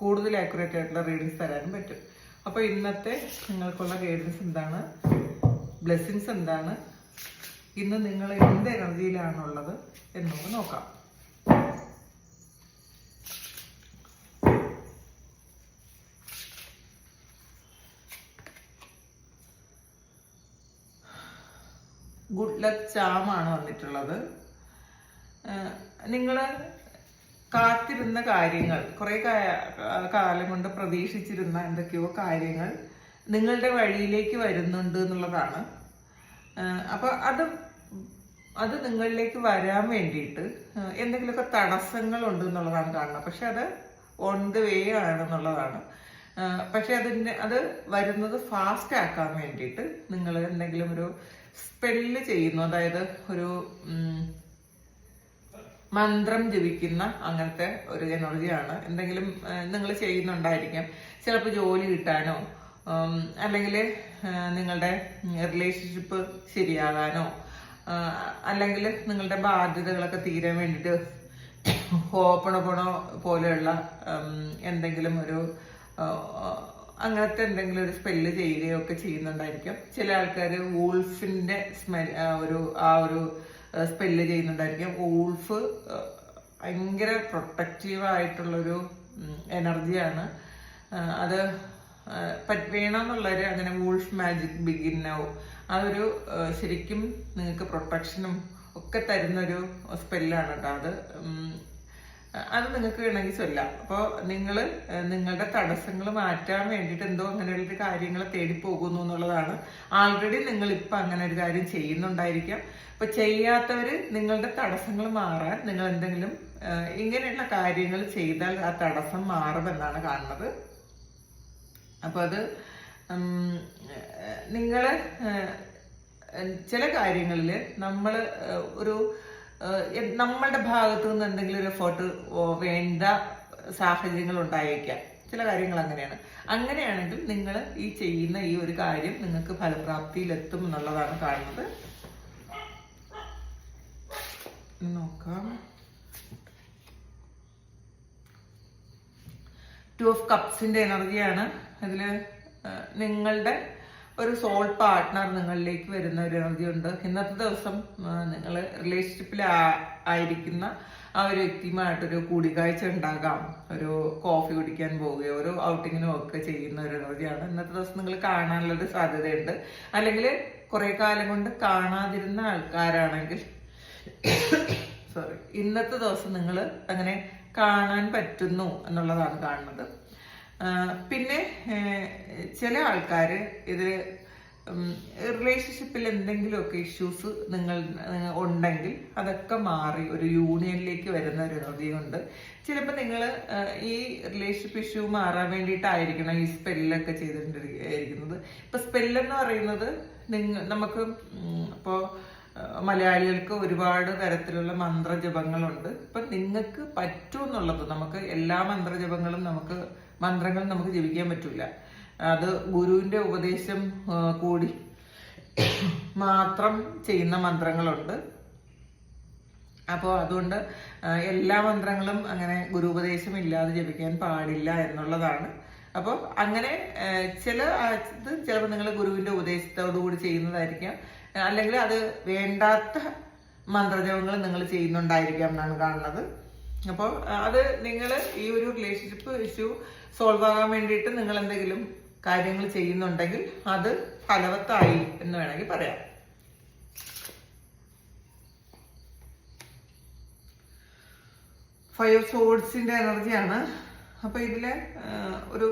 കൂടുതൽ ആക്യുറേറ്റ് ആയിട്ടുള്ള റീഡിങ്സ് തരാനും പറ്റും. അപ്പോൾ ഇന്നത്തെ നിങ്ങൾക്കുള്ള ഗൈഡൻസ് എന്താണ്? ബ്ലെസ്സിങ്സ് എന്താണ്? ഇന്ന് നിങ്ങൾ എന്ത് എനർജിയിലാണുള്ളത് എന്ന് നമുക്ക് നോക്കാം ഗുഡ് ലക്ക് ചാമാണ് വന്നിട്ടുള്ളത്. നിങ്ങൾ കാത്തിരുന്ന കാര്യങ്ങൾ കുറെ കാലം കൊണ്ട് പ്രതീക്ഷിച്ചിരുന്ന എന്തൊക്കെയോ കാര്യങ്ങൾ നിങ്ങളുടെ വഴിയിലേക്ക് വരുന്നുണ്ട് എന്നുള്ളതാണ്. അപ്പോൾ അപ്പൊ അത് അത് നിങ്ങളിലേക്ക് വരാൻ വേണ്ടിയിട്ട് എന്തെങ്കിലുമൊക്കെ തടസ്സങ്ങൾ ഉണ്ട് എന്നുള്ളതാണ് കാണുന്നത്. പക്ഷെ അത് ഓൺ ദ വേ ആണെന്നുള്ളതാണ്. പക്ഷെ അതിന്റെ അത് വരുന്നത് ഫാസ്റ്റ് ആക്കാൻ വേണ്ടിയിട്ട് നിങ്ങൾ എന്തെങ്കിലും ഒരു സ്പെല്ല് ചെയ്യുന്നു. അതായത് ഒരു മന്ത്രം ജപിക്കുന്ന അങ്ങനത്തെ ഒരു എനർജിയാണ് എന്തെങ്കിലും നിങ്ങൾ ചെയ്യുന്നുണ്ടായിരിക്കാം. ചിലപ്പോൾ ജോലി കിട്ടാനോ അല്ലെങ്കിൽ നിങ്ങളുടെ റിലേഷൻഷിപ്പ് ശരിയാകാനോ അല്ലെങ്കിൽ നിങ്ങളുടെ ബാധ്യതകളൊക്കെ തീരാൻ വേണ്ടിയിട്ട് ഹോപ്പണപ്പണോ പോലെയുള്ള എന്തെങ്കിലും ഒരു അങ്ങനത്തെ എന്തെങ്കിലും ഒരു സ്പെല്ല് ചെയ്യുകയോ ഒക്കെ ചെയ്യുന്നുണ്ടായിരിക്കും. ചില ആൾക്കാർ വൂൾഫിന്റെ സ്മെൽ ഒരു ആ ഒരു സ്പെല്ല് ചെയ്യുന്നുണ്ടായിരിക്കും. വൂൾഫ് ഭയങ്കര പ്രൊട്ടക്റ്റീവ് ആയിട്ടുള്ളൊരു എനർജിയാണ് അത് വേണമെന്നുള്ളവർ അങ്ങനെ വൂൾഫ് മാജിക് ബിഗിന്നോ അതൊരു ശരിക്കും നിങ്ങൾക്ക് പ്രൊട്ടക്ഷനും ഒക്കെ തരുന്നൊരു സ്പെല്ലാണ് കേട്ടോ അത്. അത് നിങ്ങൾക്ക് വേണമെങ്കിൽ ചൊല്ലാം. അപ്പോൾ നിങ്ങൾ നിങ്ങളുടെ തടസ്സങ്ങൾ മാറ്റാൻ വേണ്ടിയിട്ട് എന്തോ അങ്ങനെയുള്ള കാര്യങ്ങൾ തേടി പോകുന്നു എന്നുള്ളതാണ്. ആൾറെഡി നിങ്ങൾ ഇപ്പം അങ്ങനെ ഒരു കാര്യം ചെയ്യുന്നുണ്ടായിരിക്കാം. അപ്പൊ ചെയ്യാത്തവർ നിങ്ങളുടെ തടസ്സങ്ങൾ മാറാൻ നിങ്ങൾ എന്തെങ്കിലും ഇങ്ങനെയുള്ള കാര്യങ്ങൾ ചെയ്താൽ ആ തടസ്സം മാറുമെന്നാണ് കാണുന്നത്. അപ്പോൾ അത് നിങ്ങൾ ചില കാര്യങ്ങളിൽ നമ്മൾ ഒരു നമ്മളുടെ ഭാഗത്തു നിന്ന് എന്തെങ്കിലും ഒരു എഫേർട്ട് വേണ്ട സാഹചര്യങ്ങൾ ഉണ്ടായേക്കാം. ചില കാര്യങ്ങൾ അങ്ങനെയാണ്. അങ്ങനെയാണെങ്കിൽ നിങ്ങൾ ഈ ചെയ്യുന്ന ഈ ഒരു കാര്യം നിങ്ങൾക്ക് ഫലപ്രാപ്തിയിലെത്തും എന്നുള്ളതാണ് കാണുന്നത്. നോക്കാം. ടു ഓഫ് കപ്സിന്റെ എനർജിയാണ് അതിൽ നിങ്ങളുടെ ഒരു സോൾ പാർട്ട്ണർ നിങ്ങളിലേക്ക് വരുന്ന ഒരു എനർജി ഉണ്ട് ഇന്നത്തെ ദിവസം നിങ്ങൾ റിലേഷൻഷിപ്പിൽ ആയിരിക്കുന്ന ആ ഒരു വ്യക്തിയുമായിട്ടൊരു കൂടിക്കാഴ്ച ഉണ്ടാകാം. ഒരു കോഫി കുടിക്കാൻ പോവുകയോ ഒരു ഔട്ടിങ്ങിനോ ഒക്കെ ചെയ്യുന്ന ഒരു എനർജിയാണ് ഇന്നത്തെ ദിവസം നിങ്ങൾ കാണാനുള്ളൊരു സാധ്യതയുണ്ട്. അല്ലെങ്കിൽ കുറെ കാലം കൊണ്ട് കാണാതിരുന്ന ആൾക്കാരാണെങ്കിൽ സോറി ഇന്നത്തെ ദിവസം നിങ്ങൾ അങ്ങനെ കാണാൻ പറ്റുന്നു എന്നുള്ളതാണ് കാണുന്നത്. പിന്നെ ചില ആൾക്കാർ ഇത് റിലേഷൻഷിപ്പിൽ എന്തെങ്കിലുമൊക്കെ ഇഷ്യൂസ് നിങ്ങൾ ഉണ്ടെങ്കിൽ അതൊക്കെ മാറി ഒരു യൂണിയനിലേക്ക് വരുന്ന ഒരു ഉണ്ട് ചിലപ്പോൾ നിങ്ങൾ ഈ റിലേഷൻഷിപ്പ് ഇഷ്യൂ മാറാൻ വേണ്ടിയിട്ടായിരിക്കണം ഈ സ്പെല്ലൊക്കെ ചെയ്തിട്ടിരിക്കുന്നത് ഇപ്പൊ സ്പെല്ലെന്ന് പറയുന്നത് നിങ്ങൾ നമുക്ക് ഇപ്പോൾ മലയാളികൾക്ക് ഒരുപാട് തരത്തിലുള്ള മന്ത്രജപങ്ങളുണ്ട്. ഇപ്പൊ നിങ്ങൾക്ക് പറ്റുമെന്നുള്ളത് നമുക്ക് എല്ലാ മന്ത്രജപങ്ങളും നമുക്ക് മന്ത്രങ്ങളും നമുക്ക് ജപിക്കാൻ പറ്റില്ല അത് ഗുരുവിന്റെ ഉപദേശം കൂടി മാത്രം ചെയ്യുന്ന മന്ത്രങ്ങളുണ്ട്. അപ്പോൾ അതുകൊണ്ട് എല്ലാ മന്ത്രങ്ങളും അങ്ങനെ ഗുരുപദേശം ഇല്ലാതെ ജപിക്കാൻ പാടില്ല എന്നുള്ളതാണ്. അപ്പോൾ അങ്ങനെ ചില ഇത് ചിലപ്പോൾ നിങ്ങൾ ഗുരുവിന്റെ ഉപദേശത്തോടുകൂടി ചെയ്യുന്നതായിരിക്കാം. അല്ലെങ്കിൽ അത് വേണ്ടാത്ത മന്ത്രജപങ്ങൾ നിങ്ങൾ ചെയ്യുന്നുണ്ടായിരിക്കാം എന്നാണ് കാണുന്നത്. അപ്പോൾ അത് നിങ്ങൾ ഈ ഒരു റിലേഷൻഷിപ്പ് ഇഷ്യൂ സോൾവ് ആകാൻ വേണ്ടിയിട്ട് നിങ്ങൾ എന്തെങ്കിലും കാര്യങ്ങൾ ചെയ്യുന്നുണ്ടെങ്കിൽ അത് ഫലവത്തായി എന്ന് വേണമെങ്കിൽ പറയാം. ഫൈവ് സോഡ്സിന്റെ എനർജിയാണ് അപ്പൊ ഇതിൽ ഒരു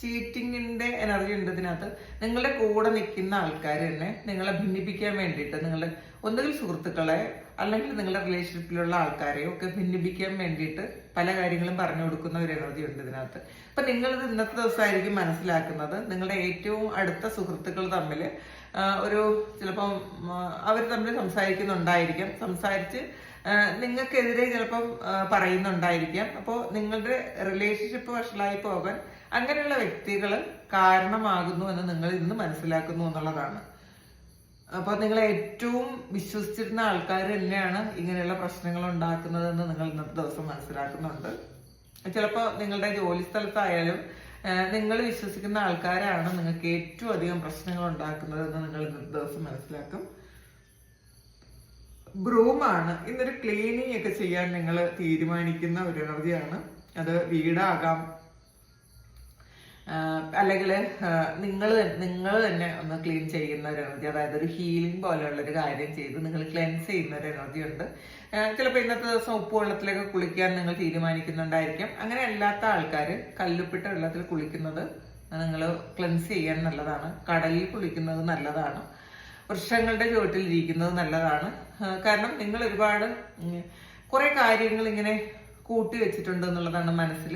ചീറ്റിങ്ങിന്റെ എനർജി ഉണ്ട് ഇതിനകത്ത്. നിങ്ങളുടെ കൂടെ നിൽക്കുന്ന ആൾക്കാർ തന്നെ നിങ്ങളെ ഭിന്നിപ്പിക്കാൻ വേണ്ടിയിട്ട് നിങ്ങളുടെ ഒന്നുകിൽ സുഹൃത്തുക്കളെ അല്ലെങ്കിൽ നിങ്ങളുടെ റിലേഷൻഷിപ്പിലുള്ള ആൾക്കാരെയോ ഒക്കെ ഭിന്നിപ്പിക്കാൻ വേണ്ടിയിട്ട് പല കാര്യങ്ങളും പറഞ്ഞു കൊടുക്കുന്ന ഒരു എനർജി ഉണ്ട് ഇതിനകത്ത്. അപ്പൊ നിങ്ങൾ ഇത് ഇന്നത്തെ ദിവസമായിരിക്കും മനസ്സിലാക്കുന്നത്. നിങ്ങളുടെ ഏറ്റവും അടുത്ത സുഹൃത്തുക്കൾ തമ്മിൽ ഒരു ചിലപ്പം അവർ തമ്മിൽ സംസാരിക്കുന്നുണ്ടായിരിക്കാം. സംസാരിച്ച് നിങ്ങൾക്കെതിരെ ചിലപ്പം പറയുന്നുണ്ടായിരിക്കാം. അപ്പോൾ നിങ്ങളുടെ റിലേഷൻഷിപ്പ് വഷളായി പോകാൻ അങ്ങനെയുള്ള വ്യക്തികൾ കാരണമാകുന്നു എന്ന് നിങ്ങൾ ഇന്ന് മനസ്സിലാക്കുന്നു എന്നുള്ളതാണ്. അപ്പോൾ നിങ്ങൾ ഏറ്റവും വിശ്വസിച്ചിരുന്ന ആൾക്കാർ തന്നെയാണ് ഇങ്ങനെയുള്ള പ്രശ്നങ്ങൾ ഉണ്ടാക്കുന്നതെന്ന് നിങ്ങൾ ഇന്നത്തെ ദിവസം മനസ്സിലാക്കുന്നുണ്ട്. ചിലപ്പോൾ നിങ്ങളുടെ ജോലി സ്ഥലത്തായാലും നിങ്ങൾ വിശ്വസിക്കുന്ന ആൾക്കാരാണ് നിങ്ങൾക്ക് ഏറ്റവും അധികം പ്രശ്നങ്ങൾ ഉണ്ടാക്കുന്നതെന്ന് നിങ്ങൾ ഇന്നത്തെ ദിവസം മനസ്സിലാക്കും. ബ്രൂമാണ് ഇന്നൊരു ക്ലീനിങ് ഒക്കെ ചെയ്യാൻ നിങ്ങൾ തീരുമാനിക്കുന്ന ഒരു എനർജിയാണ്. അത് വീടാകാം അല്ലെങ്കിൽ നിങ്ങൾ നിങ്ങൾ തന്നെ ഒന്ന് ക്ലീൻ ചെയ്യുന്ന ഒരു എനർജി അതായത് ഒരു ഹീലിംഗ് പോലെയുള്ള ഒരു കാര്യം ചെയ്ത് നിങ്ങൾ ക്ലെൻസ് ചെയ്യുന്ന ഒരു എനർജി ഉണ്ട്. ചിലപ്പോൾ ഇന്നത്തെ ദിവസം ഉപ്പ് വെള്ളത്തിലൊക്കെ കുളിക്കാൻ നിങ്ങൾ തീരുമാനിക്കുന്നുണ്ടായിരിക്കും. അങ്ങനെ അല്ലാത്ത ആൾക്കാർ കല്ലുപ്പിട്ട വെള്ളത്തിൽ കുളിക്കുന്നത് നിങ്ങൾ ക്ലെൻസ് ചെയ്യാൻ നല്ലതാണ്. കടലിൽ കുളിക്കുന്നത് നല്ലതാണ്. വൃക്ഷങ്ങളുടെ ചുവട്ടിൽ ഇരിക്കുന്നത് നല്ലതാണ്. കാരണം നിങ്ങൾ ഒരുപാട് കുറെ കാര്യങ്ങൾ ഇങ്ങനെ കൂട്ടി വെച്ചിട്ടുണ്ട് എന്നുള്ളതാണ് മനസ്സിൽ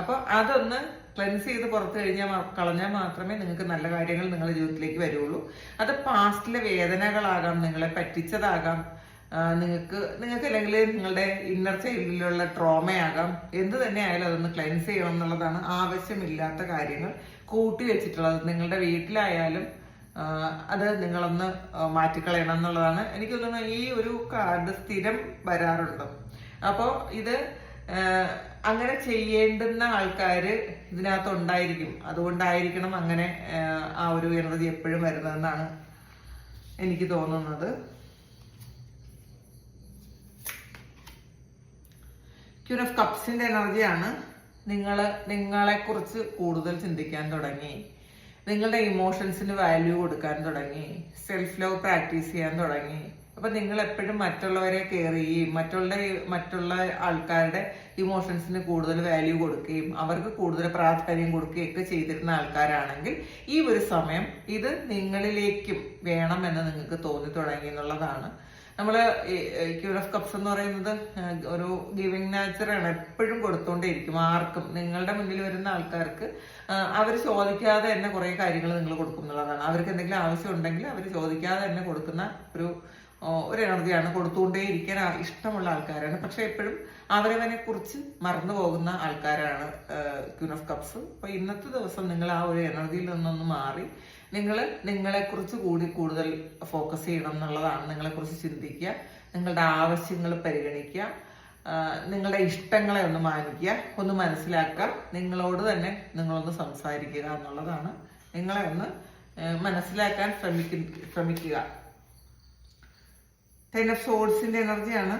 അപ്പോൾ അതൊന്ന് ക്ലെൻസ് ചെയ്ത് പുറത്ത് കഴിഞ്ഞാൽ കളഞ്ഞാൽ മാത്രമേ നിങ്ങൾക്ക് നല്ല കാര്യങ്ങൾ നിങ്ങളുടെ ജീവിതത്തിലേക്ക് വരുള്ളൂ. അത് പാസ്റ്റിലെ വേദനകളാകാം നിങ്ങളെ പറ്റിച്ചതാകാം നിങ്ങൾക്ക് നിങ്ങൾക്ക് അല്ലെങ്കിൽ നിങ്ങളുടെ ഇന്നർ ചൈൽഡിലുള്ള ട്രോമയാകാം എന്ത് തന്നെ ആയാലും അതൊന്ന് ക്ലെൻസ് ചെയ്യണം എന്നുള്ളതാണ് ആവശ്യമില്ലാത്ത കാര്യങ്ങൾ കൂട്ടി വെച്ചിട്ടുള്ളത്. നിങ്ങളുടെ വീട്ടിലായാലും അത് നിങ്ങളൊന്ന് മാറ്റിക്കളയണം എന്നുള്ളതാണ് എനിക്ക് തോന്നുന്നു ഈ ഒരു കാർഡ് സ്ഥിരം വരാറുണ്ട്. അപ്പോൾ ഇത് അങ്ങനെ ചെയ്യേണ്ടുന്ന ആൾക്കാര് ഇതിനകത്ത് ഉണ്ടായിരിക്കും അതുകൊണ്ടായിരിക്കണം അങ്ങനെ ആ, ഒരു എനർജി എപ്പോഴും വരുന്നതെന്നാണ് എനിക്ക് തോന്നുന്നത്. ക്യൂൻ ഓഫ് കപ്സിന്റെ എനർജിയാണ് നിങ്ങൾ നിങ്ങളെ കുറിച്ച് കൂടുതൽ ചിന്തിക്കാൻ തുടങ്ങി. നിങ്ങളുടെ ഇമോഷൻസിന് വാല്യൂ കൊടുക്കാൻ തുടങ്ങി. സെൽഫ് ലവ് പ്രാക്ടീസ് ചെയ്യാൻ തുടങ്ങി. അപ്പൊ നിങ്ങൾ എപ്പോഴും മറ്റുള്ളവരെ കെയർ ചെയ്യുകയും മറ്റുള്ള മറ്റുള്ള ആൾക്കാരുടെ ഇമോഷൻസിന് കൂടുതൽ വാല്യൂ കൊടുക്കുകയും അവർക്ക് കൂടുതൽ പ്രാധാന്യം കൊടുക്കുകയും ഒക്കെ ചെയ്തിരുന്ന ആൾക്കാരാണെങ്കിൽ ഈ ഒരു സമയം ഇത് നിങ്ങളിലേക്കും വേണമെന്ന് നിങ്ങൾക്ക് തോന്നി തുടങ്ങി എന്നുള്ളതാണ്. നമ്മൾ ക്യൂർ ഓഫ് കപ്സ് എന്ന് പറയുന്നത് ഒരു ഗിവിങ് നാച്ചറാണ് എപ്പോഴും കൊടുത്തോണ്ടേയിരിക്കും ആർക്കും നിങ്ങളുടെ മുന്നിൽ വരുന്ന ആൾക്കാർക്ക് അവർ ചോദിക്കാതെ തന്നെ കുറേ കാര്യങ്ങൾ നിങ്ങൾ കൊടുക്കും എന്നുള്ളതാണ്. അവർക്ക് എന്തെങ്കിലും ആവശ്യം ഉണ്ടെങ്കിൽ അവർ ചോദിക്കാതെ തന്നെ കൊടുക്കുന്ന ഒരു ഒരു എനർജിയാണ് കൊടുത്തുകൊണ്ടേ ഇരിക്കാൻ ഇഷ്ടമുള്ള ആൾക്കാരാണ്. പക്ഷെ എപ്പോഴും അവരവനെ കുറിച്ച് മറന്നു പോകുന്ന ആൾക്കാരാണ് ക്യൂൻ ഓഫ് കപ്സ്. അപ്പൊ ഇന്നത്തെ ദിവസം നിങ്ങൾ ആ ഒരു എനർജിയിൽ നിന്നൊന്ന് മാറി നിങ്ങൾ നിങ്ങളെ കുറിച്ച് കൂടി കൂടുതൽ ഫോക്കസ് ചെയ്യണം എന്നുള്ളതാണ് നിങ്ങളെ കുറിച്ച് ചിന്തിക്കുക നിങ്ങളുടെ ആവശ്യങ്ങൾ പരിഗണിക്കുക നിങ്ങളുടെ ഇഷ്ടങ്ങളെ ഒന്ന് മാനിക്കുക ഒന്ന് മനസ്സിലാക്കുക നിങ്ങളോട് തന്നെ നിങ്ങളൊന്ന് സംസാരിക്കുക എന്നുള്ളതാണ്. നിങ്ങളെ ഒന്ന് മനസ്സിലാക്കാൻ ശ്രമിക്ക ശ്രമിക്കുക. ഓഫ് സോൾസിന്റെ എനർജിയാണ്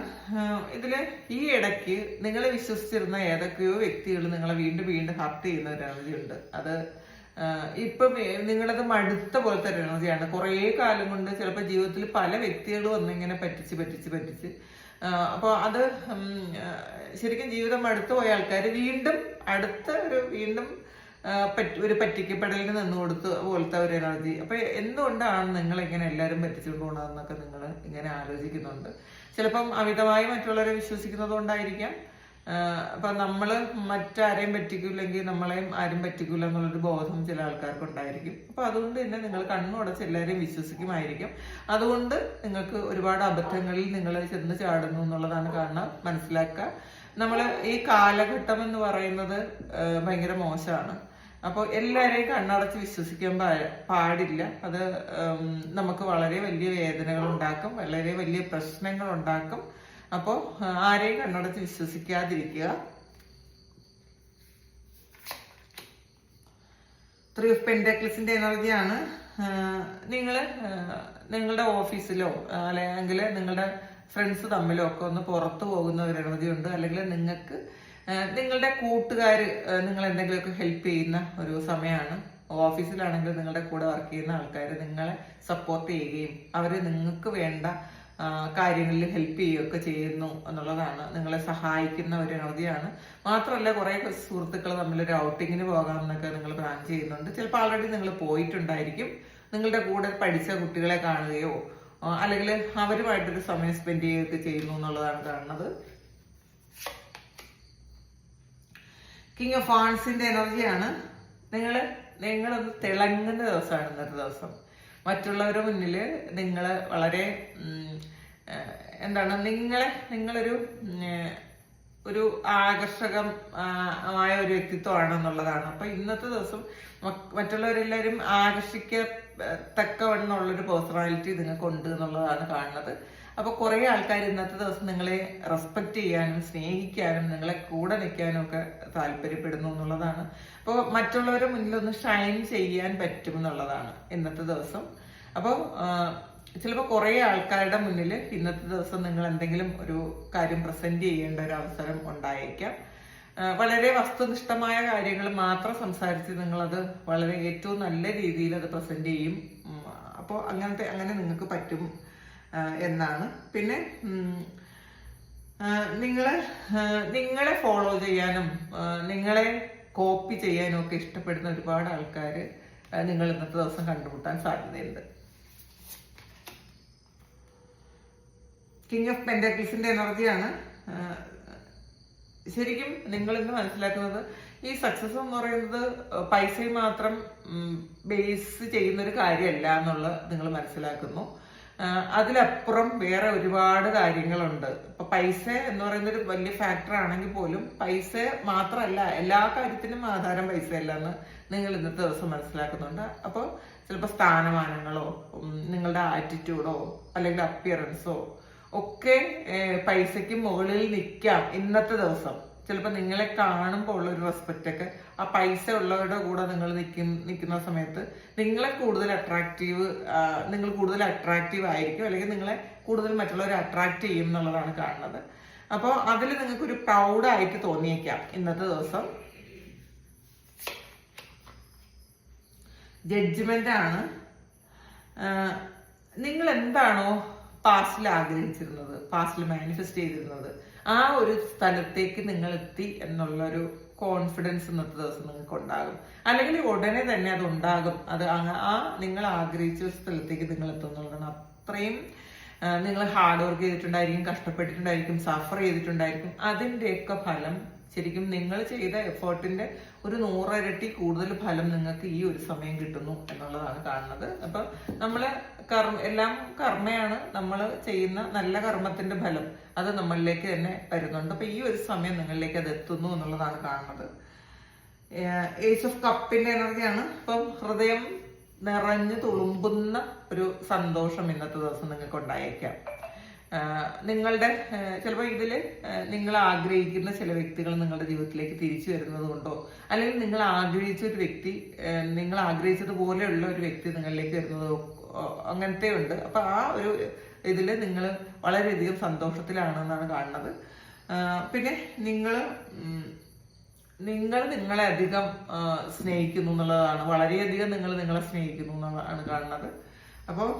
ഇതിൽ ഈ ഇടയ്ക്ക് നിങ്ങൾ വിശ്വസിച്ചിരുന്ന ഏതൊക്കെയോ വ്യക്തികൾ നിങ്ങളെ വീണ്ടും വീണ്ടും ഹർട്ട് ചെയ്യുന്ന ഒരു എനർജി ഉണ്ട്. അത് ഇപ്പം നിങ്ങളത് മടുത്ത പോലത്തെ ഒരു എനർജിയാണ് കുറേ കാലം കൊണ്ട് ചിലപ്പോൾ ജീവിതത്തിൽ പല വ്യക്തികൾ വന്നിങ്ങനെ പറ്റിച്ച് പറ്റിച്ച് പറ്റിച്ച്. അപ്പോൾ അത് ശരിക്കും ജീവിതം അടുത്ത് പോയ ആൾക്കാർ വീണ്ടും അടുത്ത ഒരു വീണ്ടും ഒരു പറ്റിക്കപ്പെടലിന് നിന്ന് കൊടുത്ത് പോലത്തെ ഒരു എനർജി. അപ്പൊ എന്തുകൊണ്ടാണ് നിങ്ങൾ ഇങ്ങനെ എല്ലാവരും പറ്റിച്ചുകൊണ്ട് പോകണമെന്നൊക്കെ നിങ്ങൾ ഇങ്ങനെ ആലോചിക്കുന്നുണ്ട്? ചിലപ്പം അമിതമായി മറ്റുള്ളവരെ വിശ്വസിക്കുന്നത് കൊണ്ടായിരിക്കാം. അപ്പൊ നമ്മൾ മറ്റാരെയും പറ്റിക്കില്ലെങ്കിൽ നമ്മളെയും ആരും പറ്റിക്കില്ല എന്നുള്ളൊരു ബോധം ചില ആൾക്കാർക്ക് ഉണ്ടായിരിക്കും. അപ്പൊ അതുകൊണ്ട് തന്നെ നിങ്ങൾ കണ്ണുടച്ച് എല്ലാവരെയും വിശ്വസിക്കുമായിരിക്കും. അതുകൊണ്ട് നിങ്ങൾക്ക് ഒരുപാട് അബദ്ധങ്ങളിൽ നിങ്ങൾ ചെന്ന് ചാടുന്നു എന്നുള്ളതാണ് കാരണം. മനസ്സിലാക്കുക. നമ്മൾ ഈ കാലഘട്ടം എന്ന് പറയുന്നത് ഭയങ്കര മോശമാണ്. അപ്പോൾ എല്ലാവരെയും കണ്ണടച്ച് വിശ്വസിക്കാൻ പാടില്ല. അത് നമുക്ക് വളരെ വലിയ വേദനകൾ ഉണ്ടാക്കും വളരെ വലിയ പ്രശ്നങ്ങൾ ഉണ്ടാക്കും അപ്പോൾ ആരെയും കണ്ണടച്ച് വിശ്വസിക്കാതിരിക്കുക. ത്രീ ഓഫ് പെൻഡക്ലിസിന്റെ എനർജിയാണ് നിങ്ങൾ നിങ്ങളുടെ ഓഫീസിലോ അല്ലെങ്കിൽ നിങ്ങളുടെ ഫ്രണ്ട്സ് തമ്മിലോ ഒക്കെ ഒന്ന് പുറത്തു പോകുന്ന ഒരു എനർജി ഉണ്ട്. അല്ലെങ്കിൽ നിങ്ങൾക്ക് നിങ്ങളുടെ കൂട്ടുകാർ നിങ്ങൾ എന്തെങ്കിലുമൊക്കെ ഹെൽപ്പ് ചെയ്യുന്ന ഒരു സമയമാണ്. ഓഫീസിലാണെങ്കിൽ നിങ്ങളുടെ കൂടെ വർക്ക് ചെയ്യുന്ന ആൾക്കാർ നിങ്ങളെ സപ്പോർട്ട് ചെയ്യുകയും അവർ നിങ്ങൾക്ക് വേണ്ട കാര്യങ്ങളിൽ ഹെൽപ്പ് ചെയ്യുകയൊക്കെ ചെയ്യുന്നു എന്നുള്ളതാണ്. നിങ്ങളെ സഹായിക്കുന്ന ഒരു എനർജിയാണ്. മാത്രമല്ല കുറേ സുഹൃത്തുക്കൾ തമ്മിൽ ഒരു ഔട്ടിങ്ങിന് പോകാം എന്നൊക്കെ നിങ്ങൾ പ്ലാൻ ചെയ്യുന്നുണ്ട്. ചിലപ്പോൾ ആൾറെഡി നിങ്ങൾ പോയിട്ടുണ്ടായിരിക്കും. നിങ്ങളുടെ കൂടെ പഠിച്ച കുട്ടികളെ കാണുകയോ അല്ലെങ്കിൽ അവരുമായിട്ടൊരു സമയം സ്പെൻഡ് ചെയ്യുകയൊക്കെ ചെയ്യുന്നു എന്നുള്ളതാണ് കാണുന്നത്. കിങ് ഓഫ് ആൺസിന്റെ എനർജിയാണ് നിങ്ങൾ നിങ്ങളൊന്ന് തിളങ്ങുന്ന ദിവസമാണ് ഇന്നത്തെ ദിവസം. മറ്റുള്ളവരുടെ മുന്നിൽ നിങ്ങൾ വളരെ എന്താണ് നിങ്ങളെ നിങ്ങളൊരു ഒരു ആകർഷകമായ ഒരു വ്യക്തിത്വമാണ് എന്നുള്ളതാണ് അപ്പൊ ഇന്നത്തെ ദിവസം മറ്റുള്ളവരെല്ലാവരും മറ്റുള്ളവരെല്ലാവരും ആകർഷിക്കത്തക്കവണ്ണമുള്ളൊരു പേഴ്സണാലിറ്റി നിങ്ങൾക്ക് ഉണ്ട് എന്നുള്ളതാണ് കാണുന്നത്. അപ്പോൾ കുറേ ആൾക്കാർ ഇന്നത്തെ ദിവസം നിങ്ങളെ റെസ്പെക്റ്റ് ചെയ്യാനും സ്നേഹിക്കാനും നിങ്ങളെ കൂടെ നിൽക്കാനും ഒക്കെ താല്പര്യപ്പെടുന്നു എന്നുള്ളതാണ്. അപ്പോൾ മറ്റുള്ളവരെ മുന്നിലൊന്ന് ഷൈൻ ചെയ്യാൻ പറ്റും എന്നുള്ളതാണ് ഇന്നത്തെ ദിവസം. അപ്പോൾ ചിലപ്പോൾ കുറേ ആൾക്കാരുടെ മുന്നിൽ ഇന്നത്തെ ദിവസം നിങ്ങൾ എന്തെങ്കിലും ഒരു കാര്യം പ്രസന്റ് ചെയ്യേണ്ട ഒരു അവസരം ഉണ്ടായേക്കാം. വളരെ വസ്തുനിഷ്ഠമായ കാര്യങ്ങൾ മാത്രം സംസാരിച്ച് നിങ്ങളത് വളരെ ഏറ്റവും നല്ല രീതിയിൽ അത് പ്രസന്റ് ചെയ്യും. അപ്പോൾ അങ്ങനത്തെ അങ്ങനെ നിങ്ങൾക്ക് പറ്റും എന്നാണ്. പിന്നെ നിങ്ങൾ നിങ്ങളെ നിങ്ങളെ ഫോളോ ചെയ്യാനും നിങ്ങളെ കോപ്പി ചെയ്യാനും ഒക്കെ ഇഷ്ടപ്പെടുന്ന ഒരുപാട് ആൾക്കാർ നിങ്ങൾ ഇന്നത്തെ ദിവസം കണ്ടുമുട്ടാൻ സാധ്യതയുണ്ട്. കിങ് ഓഫ് പെൻഡക്കിൾസിന്റെ എനർജിയാണ് ശരിക്കും നിങ്ങൾ ഇന്ന് മനസ്സിലാക്കുന്നത് ഈ സക്സസ് എന്ന് പറയുന്നത് പൈസ മാത്രം ബേസ് ചെയ്യുന്ന ഒരു കാര്യമല്ല എന്നുള്ളത് നിങ്ങൾ മനസ്സിലാക്കുന്നു. അതിലപ്പുറം വേറെ ഒരുപാട് കാര്യങ്ങളുണ്ട്. ഇപ്പൊ പൈസ എന്ന് പറയുന്ന ഒരു വലിയ ഫാക്ടർ ആണെങ്കിൽ പോലും പൈസ മാത്രമല്ല എല്ലാ കാര്യത്തിനും ആധാരം പൈസ അല്ല എന്ന് നിങ്ങൾ ഇന്നത്തെ ദിവസം മനസ്സിലാക്കുന്നുണ്ട്. അപ്പോൾ ചിലപ്പോൾ സ്ഥാനമാനങ്ങളോ നിങ്ങളുടെ ആറ്റിറ്റ്യൂഡോ അല്ലെങ്കിൽ അപ്പിയറൻസോ ഒക്കെ പൈസയ്ക്ക് മുകളിൽ നിൽക്കാം ഇന്നത്തെ ദിവസം. ചിലപ്പോൾ നിങ്ങളെ കാണുമ്പോൾ ഉള്ള ഒരു റെസ്പെക്റ്റ് ഒക്കെ. ആ പൈസ ഉള്ളവരുടെ കൂടെ നിങ്ങൾ നിൽക്കും നിൽക്കുന്ന സമയത്ത് നിങ്ങളെ കൂടുതൽ അട്രാക്റ്റീവ് നിങ്ങൾ കൂടുതൽ അട്രാക്റ്റീവ് ആയിരിക്കും. അല്ലെങ്കിൽ നിങ്ങളെ കൂടുതൽ മറ്റുള്ളവരെ അട്രാക്ട് ചെയ്യും എന്നുള്ളതാണ് കാണുന്നത്. അപ്പോൾ അതിൽ നിങ്ങൾക്ക് ഒരു പ്രൗഡായിട്ട് തോന്നിയേക്കാം ഇന്നത്തെ ദിവസം. ജഡ്ജ്മെന്റ് ആണ്. നിങ്ങൾ എന്താണോ പാസ്റ്റിൽ ആഗ്രഹിച്ചിരുന്നത് പാസ്റ്റിൽ മാനിഫെസ്റ്റ് ചെയ്തിരുന്നത്. ആ ഒരു സ്ഥലത്തേക്ക് നിങ്ങൾ എത്തി എന്നുള്ളൊരു കോൺഫിഡൻസ് ഇന്നത്തെ ദിവസം നിങ്ങൾക്ക് ഉണ്ടാകും അല്ലെങ്കിൽ ഉടനെ തന്നെ അത് ഉണ്ടാകും. അത് ആ നിങ്ങൾ ആഗ്രഹിച്ച സ്ഥലത്തേക്ക് നിങ്ങൾ എത്തും എന്നുള്ളതാണ്. അത്രയും നിങ്ങൾ ഹാർഡ് വർക്ക് ചെയ്തിട്ടുണ്ടായിരിക്കും കഷ്ടപ്പെട്ടിട്ടുണ്ടായിരിക്കും സഫർ ചെയ്തിട്ടുണ്ടായിരിക്കും. അതിന്റെയൊക്കെ ഫലം ശരിക്കും നിങ്ങൾ ചെയ്ത എഫേർട്ടിന്റെ ഒരു നൂറിരട്ടി കൂടുതൽ ഫലം നിങ്ങൾക്ക് ഈ ഒരു സമയം കിട്ടുന്നു എന്നുള്ളതാണ് കാണുന്നത്. അപ്പൊ നമ്മൾ കർമ്മ എല്ലാം കർമ്മയാണ് നമ്മൾ ചെയ്യുന്ന നല്ല കർമ്മത്തിന്റെ ഫലം. അത് നമ്മളിലേക്ക് തന്നെ വരുന്നുണ്ട്. അപ്പൊ ഈ ഒരു സമയം നിങ്ങളിലേക്ക് അത് എത്തുന്നു എന്നുള്ളതാണ് കാണുന്നത്. ഏജ് ഓഫ് കപ്പിന്റെ എനർജിയാണ്. അപ്പം ഹൃദയം നിറഞ്ഞു തുളുമ്പുന്ന ഒരു സന്തോഷം ഇന്നത്തെ ദിവസം നിങ്ങൾക്ക് ഉണ്ടായേക്കാം. നിങ്ങളുടെ ചിലപ്പോൾ ഇതിൽ നിങ്ങൾ ആഗ്രഹിക്കുന്ന ചില വ്യക്തികൾ നിങ്ങളുടെ ജീവിതത്തിലേക്ക് തിരിച്ചു വരുന്നത് കൊണ്ടോ അല്ലെങ്കിൽ നിങ്ങൾ ആഗ്രഹിച്ച ഒരു വ്യക്തി നിങ്ങൾ ആഗ്രഹിച്ചതുപോലെയുള്ള ഒരു വ്യക്തി നിങ്ങളിലേക്ക് വരുന്നതോ അങ്ങനത്തെ ഉണ്ട് അപ്പൊ ആ ഒരു ഇതിൽ നിങ്ങൾ വളരെയധികം സന്തോഷത്തിലാണെന്നാണ് കാണുന്നത്. പിന്നെ നിങ്ങൾ നിങ്ങൾ നിങ്ങളെ അധികം സ്നേഹിക്കുന്നു എന്നുള്ളതാണ്. വളരെയധികം നിങ്ങൾ നിങ്ങളെ സ്നേഹിക്കുന്നു എന്നുള്ളതാണ് കാണുന്നത്. അപ്പോൾ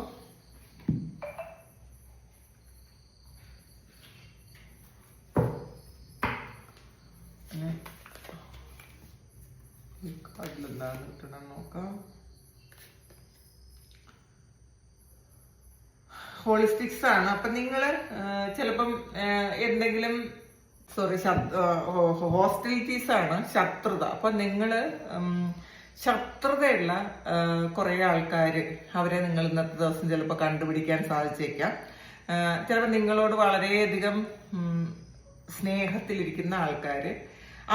കിട്ടണം നോക്കാം. ഹോളിസ്റ്റിക്സ് ആണ്. അപ്പൊ നിങ്ങൾ ചിലപ്പം എന്തെങ്കിലും സോറി ഹോസ്റ്റലിറ്റീസ് ആണ് ശത്രുത. അപ്പൊ നിങ്ങൾ ശത്രുതയുള്ള കുറെ ആൾക്കാർ അവരെ നിങ്ങൾ ഇന്നത്തെ ദിവസം ചിലപ്പോൾ കണ്ടുപിടിക്കാൻ സാധിച്ചേക്കാം. ചിലപ്പോൾ നിങ്ങളോട് വളരെയധികം സ്നേഹത്തിലിരിക്കുന്ന ആൾക്കാര്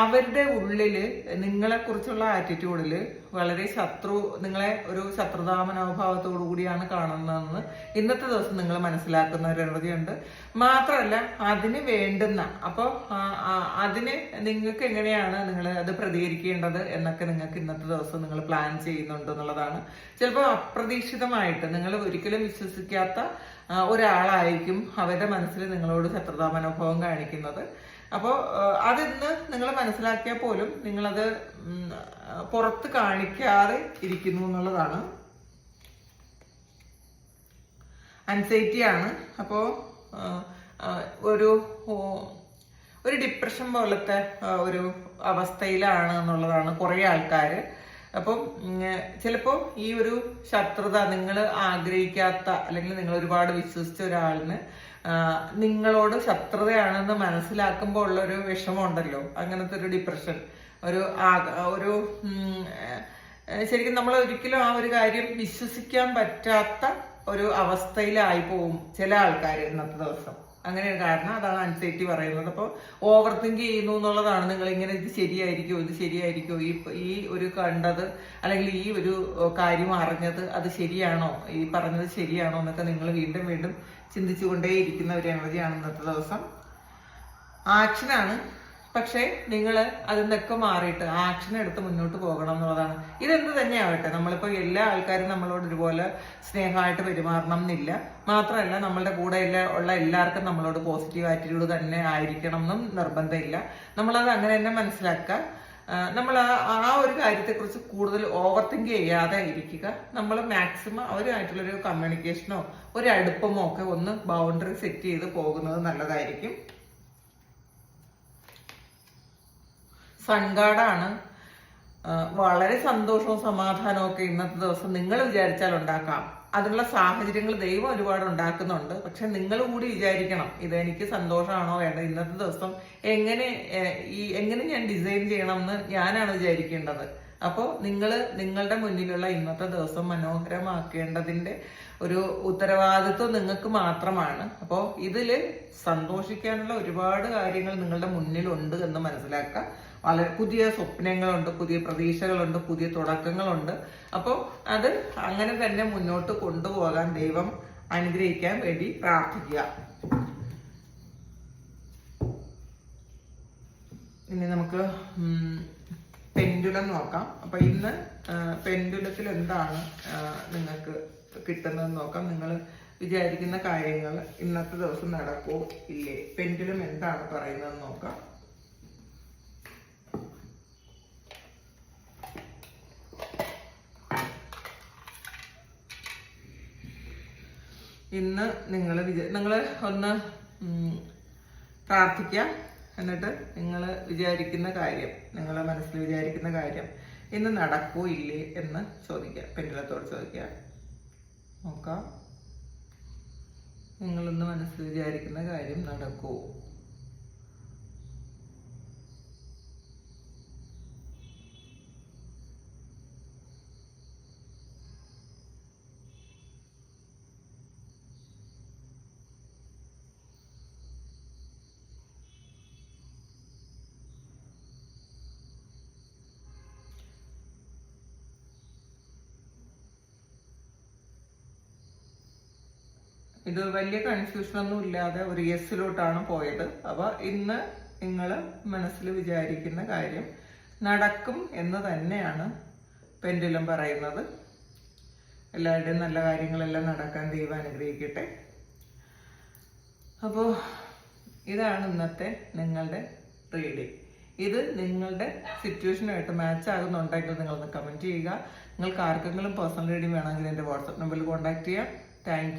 അവരുടെ ഉള്ളിൽ നിങ്ങളെ കുറിച്ചുള്ള ആറ്റിറ്റ്യൂഡിൽ വളരെ ശത്രു നിങ്ങളെ ഒരു ശത്രുതാ മനോഭാവത്തോടു കൂടിയാണ് കാണുന്നതെന്ന് ഇന്നത്തെ ദിവസം നിങ്ങൾ മനസ്സിലാക്കുന്ന ഒരു എനർജിയുണ്ട് മാത്രമല്ല അതിന് വേണ്ടുന്ന അപ്പോൾ അതിന് നിങ്ങൾക്ക് എങ്ങനെയാണ് നിങ്ങൾ അത് പ്രതികരിക്കേണ്ടത് എന്നൊക്കെ നിങ്ങൾക്ക് ഇന്നത്തെ ദിവസം നിങ്ങൾ പ്ലാൻ ചെയ്യുന്നുണ്ട് എന്നുള്ളതാണ്. ചിലപ്പോൾ അപ്രതീക്ഷിതമായിട്ട് നിങ്ങൾ ഒരിക്കലും വിശ്വസിക്കാത്ത ഒരാളായിരിക്കും അവരുടെ മനസ്സിൽ നിങ്ങളോട് ശത്രുതാ മനോഭാവം കാണിക്കുന്നത്. അപ്പോൾ അതിന്ന് നിങ്ങൾ മനസ്സിലാക്കിയാൽ പോലും നിങ്ങളത് പുറത്ത് കാണിക്കാതെ ഇരിക്കുന്നു എന്നുള്ളതാണ്. അൻസൈറ്റിയാണ് അപ്പോൾ ഒരു ഒരു ഡിപ്രഷൻ പോലത്തെ ഒരു അവസ്ഥയിലാണ് എന്നുള്ളതാണ് കുറേ ആൾക്കാർ അപ്പം ചിലപ്പോൾ ഈ ഒരു ശത്രുത നിങ്ങൾ ആഗ്രഹിക്കാത്ത അല്ലെങ്കിൽ നിങ്ങൾ ഒരുപാട് വിശ്വസിച്ച ഒരാളിന് നിങ്ങളോട് ശത്രുതയാണെന്ന് മനസ്സിലാക്കുമ്പോൾ ഉള്ളൊരു വിഷമമുണ്ടല്ലോ. അങ്ങനത്തെ ഒരു ഡിപ്രഷൻ ഒരു ഒരു ശരിക്കും നമ്മൾ ഒരിക്കലും ആ ഒരു കാര്യം വിശ്വസിക്കാൻ പറ്റാത്ത ഒരു അവസ്ഥയിലായി പോവും ചില ആൾക്കാർ ഇന്നത്തെ ദിവസം. അങ്ങനെ ഒരു കാരണം അതാണ് അൻസൈറ്റി പറയുന്നത്. അപ്പോൾ ഓവർ തിങ്ക് ചെയ്യുന്നു എന്നുള്ളതാണ് നിങ്ങൾ ഇങ്ങനെ ഇത് ശരിയായിരിക്കോ ഇത് ശരിയായിരിക്കോ ഈ ഈ ഒരു കണ്ടത് അല്ലെങ്കിൽ ഈ ഒരു കാര്യം അറിഞ്ഞത് അത് ശരിയാണോ ഈ പറഞ്ഞത് ശരിയാണോ എന്നൊക്കെ നിങ്ങൾ വീണ്ടും വീണ്ടും ചിന്തിച്ചുകൊണ്ടേയിരിക്കുന്ന ഒരു എനർജിയാണ് ഇന്നത്തെ ദിവസം. ആക്ഷനാണ് പക്ഷേ നിങ്ങൾ അതിൽ നിന്നൊക്കെ മാറിയിട്ട് ആക്ഷൻ എടുത്ത് മുന്നോട്ട് പോകണം എന്നുള്ളതാണ്. ഇതെന്ത് തന്നെയാവട്ടെ നമ്മളിപ്പോൾ എല്ലാ ആൾക്കാരും നമ്മളോട് ഒരുപോലെ സ്നേഹമായിട്ട് പെരുമാറണം എന്നില്ല. മാത്രമല്ല നമ്മളുടെ കൂടെ ഉള്ള എല്ലാവർക്കും നമ്മളോട് പോസിറ്റീവ് ആറ്റിറ്റ്യൂഡ് തന്നെ ആയിരിക്കണം എന്നും നിർബന്ധമില്ല. നമ്മളത് അങ്ങനെ തന്നെ മനസ്സിലാക്കുക. നമ്മൾ ആ ആ ഒരു കാര്യത്തെക്കുറിച്ച് കൂടുതൽ ഓവർ തിങ്ക് ചെയ്യാതെ ഇരിക്കുക. നമ്മൾ മാക്സിമം അവരുമായിട്ടുള്ളൊരു കമ്മ്യൂണിക്കേഷനോ ഒരു അടുപ്പമോ ഒക്കെ ഒന്ന് ബൗണ്ടറി സെറ്റ് ചെയ്ത് പോകുന്നത് നല്ലതായിരിക്കും. സൺഗാർഡാണ് ആ, വളരെ സന്തോഷവും സമാധാനവും ഒക്കെ ഇന്നത്തെ ദിവസം നിങ്ങൾ വിചാരിച്ചാൽ ഉണ്ടാക്കാം. അതിനുള്ള സാഹചര്യങ്ങൾ ദൈവം ഒരുപാട് ഉണ്ടാക്കുന്നുണ്ട്. പക്ഷെ നിങ്ങൾ കൂടി വിചാരിക്കണം ഇത് എനിക്ക് സന്തോഷമാണോ വേണ്ട ഇന്നത്തെ ദിവസം എങ്ങനെ ഈ എങ്ങനെ ഞാൻ ഡിസൈൻ ചെയ്യണം എന്ന് ഞാനാണ് വിചാരിക്കേണ്ടത്. അപ്പോൾ നിങ്ങൾ നിങ്ങളുടെ മുന്നിലുള്ള ഇന്നത്തെ ദിവസം മനോഹരമാക്കേണ്ടതിന്റെ ഒരു ഉത്തരവാദിത്വം നിങ്ങൾക്ക് മാത്രമാണ്. അപ്പോൾ ഇതിൽ സന്തോഷിക്കാനുള്ള ഒരുപാട് കാര്യങ്ങൾ നിങ്ങളുടെ മുന്നിലുണ്ട് എന്ന് മനസ്സിലാക്കുക. വളരെ പുതിയ സ്വപ്നങ്ങളുണ്ട് പുതിയ പ്രതീക്ഷകളുണ്ട് പുതിയ തുടക്കങ്ങളുണ്ട്. അപ്പോൾ അത് അങ്ങനെ തന്നെ മുന്നോട്ട് കൊണ്ടുപോകാൻ ദൈവം അനുഗ്രഹിക്കാൻ വേണ്ടി പ്രാർത്ഥിക്കുക. ഇനി നമുക്ക് പെൻഡുലം നോക്കാം. അപ്പൊ ഇന്ന് പെൻഡുലത്തിൽ എന്താണ് നിങ്ങൾക്ക് കിട്ടുന്നത് നോക്കാം. നിങ്ങൾ വിചാരിക്കുന്ന കാര്യങ്ങൾ ഇന്നത്തെ ദിവസം നടക്കുമോ ഇല്ലേ? പെൻഡുലം എന്താണ് പറയുന്നത് നോക്കാം. ഇന്ന് നിങ്ങൾ വിചാ നിങ്ങൾ ഒന്ന് പ്രാർത്ഥിക്കാം. എന്നിട്ട് നിങ്ങൾ വിചാരിക്കുന്ന കാര്യം നിങ്ങളെ മനസ്സിൽ വിചാരിക്കുന്ന കാര്യം ഇന്ന് നടക്കൂ ഇല്ലേ എന്ന് ചോദിക്കുക പെൻഡിലത്തോട് ചോദിക്കുക. നോക്കാം. നിങ്ങളിന്ന് മനസ്സിൽ വിചാരിക്കുന്ന കാര്യം നടക്കൂ? ഇത് വലിയ കൺഫ്യൂഷൻ ഒന്നും ഇല്ലാതെ ഒരു യെസ്സിലോട്ടാണ് പോയത്. അപ്പൊ ഇന്ന് നിങ്ങൾ മനസ്സിൽ വിചാരിക്കുന്ന കാര്യം നടക്കും എന്ന് തന്നെയാണ് പെൻഡുലം പറയുന്നത്. എല്ലാവരുടെയും നല്ല കാര്യങ്ങളെല്ലാം നടക്കാൻ ദൈവം അനുഗ്രഹിക്കട്ടെ. അപ്പോൾ ഇതാണ് ഇന്നത്തെ നിങ്ങളുടെ റീഡിങ് ഇത് നിങ്ങളുടെ സിറ്റുവേഷനുമായിട്ട് മാച്ച് ആകുന്നുണ്ടെങ്കിൽ നിങ്ങളൊന്ന് കമന്റ് ചെയ്യുക. നിങ്ങൾക്ക് ആർക്കെങ്കിലും പേഴ്സണൽ റീഡിങ് വേണമെങ്കിൽ എന്റെ വാട്സപ്പ് നമ്പറിൽ കോൺടാക്ട് ചെയ്യാം. താങ്ക്